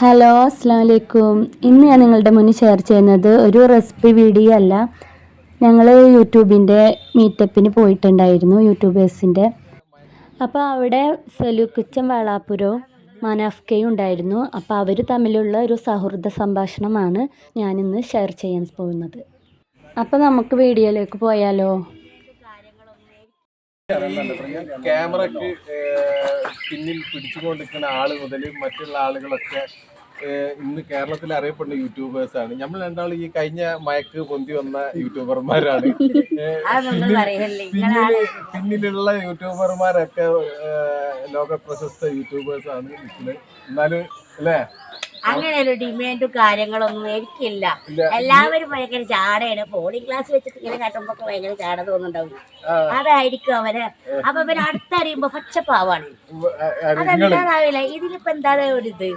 Hello അസ്സാം വലൈക്കും ഇന്ന് ഞാൻ നിങ്ങളുടെ മുന്നിൽ ഷെയർ ചെയ്യുന്നത് ഒരു റെസിപ്പി വീഡിയോ അല്ല. ഞങ്ങൾ യൂട്യൂബിന്റെ മീറ്റപ്പിന് പോയിട്ടുണ്ടായിരുന്നു യൂട്യൂബേഴ്സിന്റെ അപ്പോൾ അവിടെ സലൂക്കുച്ചൻ വാളാപുരവും മനാഫ്കയും ഉണ്ടായിരുന്നു. അപ്പോൾ അവർ തമ്മിലുള്ള ഒരു സൗഹൃദ സംഭാഷണമാണ് ഞാനിന്ന് ഷെയർ ചെയ്യാൻ പോകുന്നത്. അപ്പോൾ നമുക്ക് വീഡിയോയിലേക്ക് പോയാലോ? ക്യാമറക്ക് പിന്നിൽ പിടിച്ചുകൊണ്ടിരിക്കുന്ന ആൾ മുതൽ മറ്റുള്ള ആളുകളൊക്കെ ഇന്ന് കേരളത്തിൽ അറിയപ്പെടുന്ന യൂട്യൂബേഴ്സ് ആണ് നമ്മൾ രണ്ടാളും ഈ കഴിഞ്ഞ മയക്ക് പൊന്തി വന്ന യൂട്യൂബർമാരാണ്. പിന്നിലുള്ള യൂട്യൂബർമാരൊക്കെ ലോക പ്രശസ്ത യൂട്യൂബേഴ്സ് ആണ് നിൽക്കുന്നത്. എന്നാലും അല്ലേ? അങ്ങനെ ഒരു ഡിമാൻഡും കാര്യങ്ങളൊന്നും എനിക്കില്ല. എല്ലാവരും ഭയങ്കര ചാടയാണ്. പോളിംഗ് ക്ലാസ് വെച്ചിട്ട് ഇങ്ങനെ കാട്ടുമ്പോ ഭയങ്കര ചാട തോന്നുന്നുണ്ടാവും അതായിരിക്കും അവർ. അപ്പൊ അവർ അടുത്തറിയുമ്പോ പച്ചപ്പാവാണ്. അതെന്താണാവില്ല ഇതിലിപ്പോ എന്താ ഒരു ഇത്?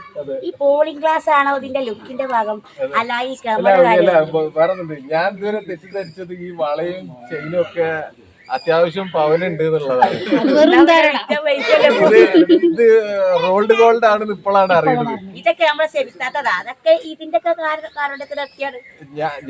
ഈ പോളിംഗ് ക്ലാസ് ആണോ ഇതിന്റെ ലുക്കിന്റെ ഭാഗം? അല്ല ഈ ക്യാമറ ഞാൻ ഇതുവരെ തെറ്റിദ്ധരിച്ചത് ഈ വളയും ചെയിനും ഒക്കെ അത്യാവശ്യം പവനുണ്ട് എന്നുള്ളതാണ്. ഇത് ഇത് റോൾഡ് ഗോൾഡ് ആണെന്ന് ഇപ്പോഴാണ് അറിയുന്നത്. ഇതൊക്കെ നമ്മളെ സെവിത്താത്തതാ അതൊക്കെ ഇതിന്റെ ഒക്കെ കാരണത്തിലൊക്കെയാണ്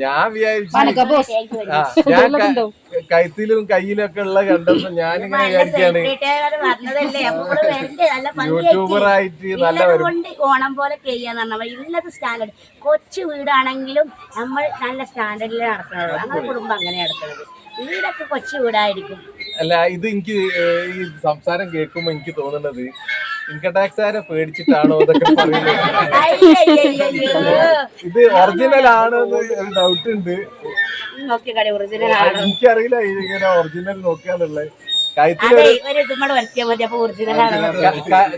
ഞാൻ വിചാരിച്ചു ആ, ഞാൻ കൈത്തിലും കഴുത്തിലും കയ്യിലൊക്കെ ഉള്ള കണ്ടപ്പോ ഞാനിങ്ങനെ വിചാരിക്കാണ് യൂട്യൂബറായിട്ട് നല്ല യൂട്യൂബർ ആയിട്ട് നല്ല വരും ഓണം പോലെ ചെയ്യാന്ന് പറഞ്ഞാൽ ഇന്നത്തെ സ്റ്റാൻഡേർഡ്. കൊച്ചു വീടാണെങ്കിലും നമ്മൾ നല്ല സ്റ്റാൻഡേർഡിൽ നടക്കുന്നത് നമ്മുടെ കുടുംബം അങ്ങനെ നടക്കുന്നത് വീടൊക്കെ കൊച്ചു വീടായിരിക്കും അല്ല ഇത് എനിക്ക് ഈ സംസാരം കേൾക്കുമ്പോ എനിക്ക് തോന്നുന്നത് ഇൻകം ടാക്സുകാരെ പേടിച്ചിട്ടാണോ ഇതൊക്കെ പറയുന്നത്. ഇത് ഒറിജിനൽ ആണെന്ന് ഒരു ഡൗട്ട് ഉണ്ട് എനിക്കറിയില്ല ഇങ്ങനെ ഒറിജിനൽ നോക്കാന്നുള്ളത്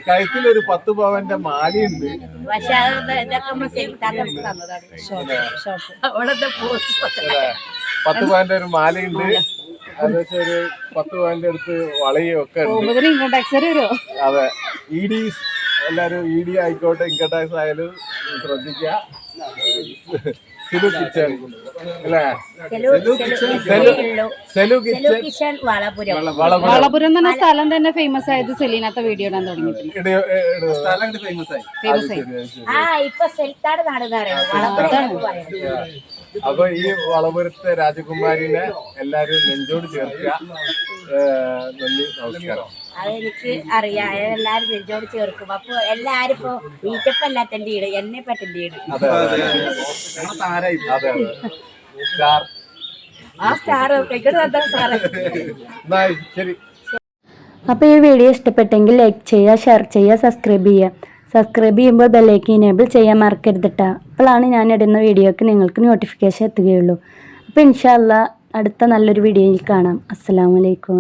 കഴുത്തിൽ ഒരു പത്ത് പവന്റെ മാലയുണ്ട്? പത്ത് പവന്റെ ഒരു മാലയുണ്ട്. ഏകദേശം ഒരു പത്ത് പോയിന്റ് അടുത്ത് വളയൊക്കെ ഒക്കെ ഉണ്ട്. ഇൻകം ടാക്സ് വരുമോ അതെ. ഇ ഡി എല്ലാരും ഇ ഡി ആയിക്കോട്ടെ ഇൻകം ടാക്സ് ആയാലും ശ്രദ്ധിക്കുക. സിലു കിച്ചൺ. അല്ലേ? സെലു കിച്ചൺ. വളപുരം. എന്ന് പറഞ്ഞ സ്ഥലം തന്നെ ഫേമസ് ആയത് സെലീനത്തെ വീഡിയോ ഇടാൻ തുടങ്ങിയിട്ടുണ്ട്. ഫേമസ് ആയി. ആ ഇപ്പൊ സെൽത്താട് നാട് വളപുരം എന്ന് പറയുന്നത്. അപ്പൊ ഈ വളപുരത്തെ രാജകുമാരിനെ എല്ലാരും നെഞ്ചോട് ചേർക്കുക. നന്ദി നമസ്കാരം. അതെനിക്ക് അറിയാം. എല്ലാരും നെഞ്ചോട് ചേർക്കും. അപ്പൊ എല്ലാരും ഇപ്പൊ മീറ്റപ്പ് ഈട് അറ്റൻഡ് എന്നെ ഇപ്പൊ അറ്റൻഡ് ചെയ്യണം ആ സ്റ്റാർ സാറ്. എന്നാ ശരി. അപ്പോൾ ഈ വീഡിയോ ഇഷ്ടപ്പെട്ടെങ്കിൽ ലൈക്ക് ചെയ്യുക ഷെയർ ചെയ്യുക സബ്സ്ക്രൈബ് ചെയ്യുക. സബ്സ്ക്രൈബ് ചെയ്യുമ്പോൾ ബെല്ലൈക്ക് ഇനേബിൾ ചെയ്യാൻ മറക്കരുത് കേട്ടോ അപ്പോഴാണ് ഞാൻ ഇടുന്ന വീഡിയോക്ക് നിങ്ങൾക്ക് നോട്ടിഫിക്കേഷൻ എത്തുകയുള്ളൂ. അപ്പോൾ ഇൻഷാല്ല അടുത്ത നല്ലൊരു വീഡിയോയിൽ കാണാം. അസ്സാം അലൈക്കും.